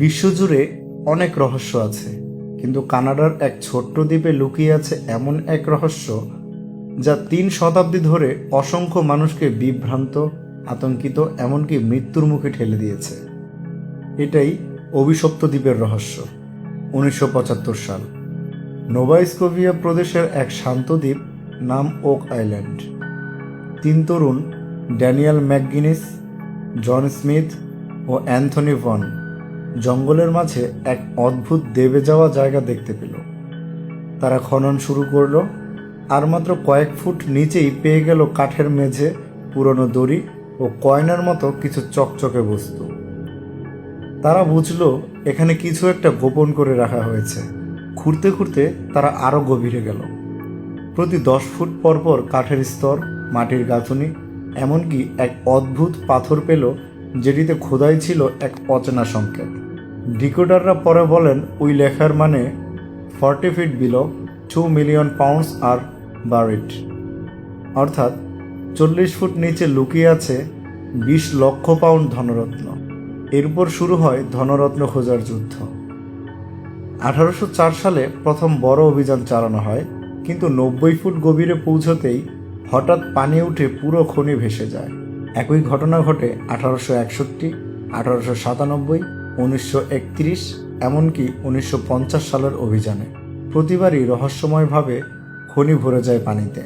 বিশ্বজুড়ে অনেক রহস্য আছে, কিন্তু কানাডার এক ছোট্ট দ্বীপে লুকিয়ে আছে এমন এক রহস্য যা তিন শতাব্দী ধরে অসংখ্য মানুষকে বিভ্রান্ত, আতঙ্কিত, এমনকি মৃত্যুর মুখে ঠেলে দিয়েছে। এটাই অভিশপ্ত দ্বীপের রহস্য, উনিশশো পঁচাত্তর সাল। নোভাইস্কোভিয়া প্রদেশের এক শান্ত দ্বীপ নাম ওক আইল্যান্ড। তিন তরুণ, ড্যানিয়াল ম্যাকগিনিস, জন স্মিথ ও অ্যান্থনি ভন জঙ্গলের মাঝে এক অদ্ভুত দেবে যাওয়া জায়গা দেখতে পেল। তারা খনন শুরু করল আর মাত্র কয়েক ফুট নিচেই পেয়ে গেল কাঠের মেঝে, পুরনো দড়ি ও কয়নার মতো কিছু চকচকে বস্তু। তারা বুঝলো এখানে কিছু একটা গোপন করে রাখা হয়েছে। খুঁড়তে খুঁড়তে তারা আরও গভীরে গেল। প্রতি দশ ফুট পর পর কাঠের স্তর, মাটির গাঁথুনি, এমনকি এক অদ্ভুত পাথর পেল যেটিতে খোদাই ছিল এক অচেনা সংকেত। ডিকোডাররা পরে বলেন, ওই লেখার মানে forty feet below, two million pounds আর বারিট অর্থাৎ চল্লিশ ফুট নিচে লুকিয়ে আছে বিশ লক্ষ পাউন্ড ধনরত্ন। এরপর শুরু হয় ধনরত্ন খোঁজার যুদ্ধ। আঠারোশো চার সালে প্রথম বড় অভিযান চালানো হয়, কিন্তু নব্বই ফুট গভীরে পৌঁছতেই হঠাৎ পানি উঠে পুরো খনি ভেসে যায়। একই ঘটনা ঘটে আঠারোশো একষট্টি, আঠারোশো সাতানব্বই উনিশশো একত্রিশ, এমনকি উনিশশো পঞ্চাশ সালের অভিযানে। প্রতিবারই রহস্যময়ভাবে খনি ভরে যায় পানিতে।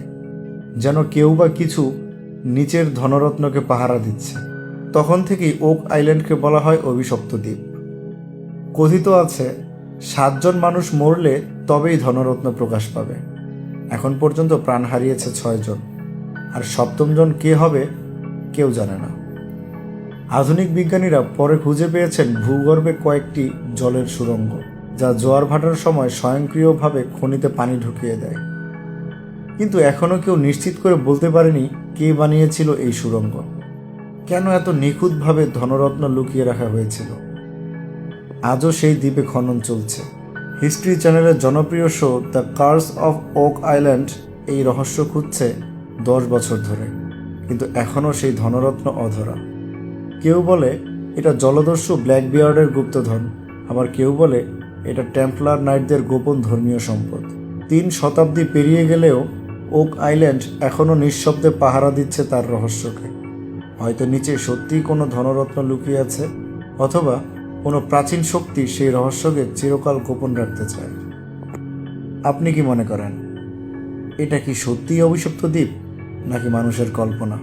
যেন কেউ বা কিছু নিচের ধনরত্নকে পাহারা দিচ্ছে। তখন থেকেই ওক আইল্যান্ডকে বলা হয় অভিশপ্ত দ্বীপ। কথিত আছে, সাতজন মানুষ মরলে তবেই ধনরত্ন প্রকাশ পাবে। এখন পর্যন্ত প্রাণ হারিয়েছে ছয়জন। আর সপ্তমজন কে হবে, কেউ জানে না। আধুনিক বিজ্ঞানীরা পরে খুঁজে পেয়েছেন ভূগর্ভে কয়েকটি জলের সুরঙ্গ, যা জোয়ার ভাটার সময় স্বয়ংক্রিয়ভাবে খনিতে পানি ঢুকিয়ে দেয়। কিন্তু এখনও কেউ নিশ্চিত করে বলতে পারেনি কে বানিয়েছিল এই সুরঙ্গ। কেন এত নিখুঁতভাবে ধনরত্ন লুকিয়ে রাখা হয়েছিল? আজও সেই দ্বীপে খনন চলছে। হিস্ট্রি চ্যানেলের জনপ্রিয় show the curse of Oak Island এই রহস্য খুঁজছে দশ বছর ধরে, কিন্তু এখনও সেই ধনরত্ন অধরা। কেউ বলে এটা জলদস্যু ব্ল্যাক বিয়ার্ডের গুপ্তধন, আবার কেউ বলে এটা টেম্পলার নাইটদের গোপন ধর্মীয় সম্পদ। তিন শতাব্দী পেরিয়ে গেলেও ওক আইল্যান্ড এখনও নিঃশব্দে পাহারা দিচ্ছে তার রহস্যকে। হয়তো নিচে সত্যিই কোনো ধনরত্ন লুকিয়ে আছে, অথবা কোনো প্রাচীন শক্তি সেই রহস্যকে চিরকাল গোপন রাখতে চায়। আপনি কি মনে করেন, এটা কি সত্যিই অভিশপ্ত দ্বীপ, নাকি মানুষের কল্পনা?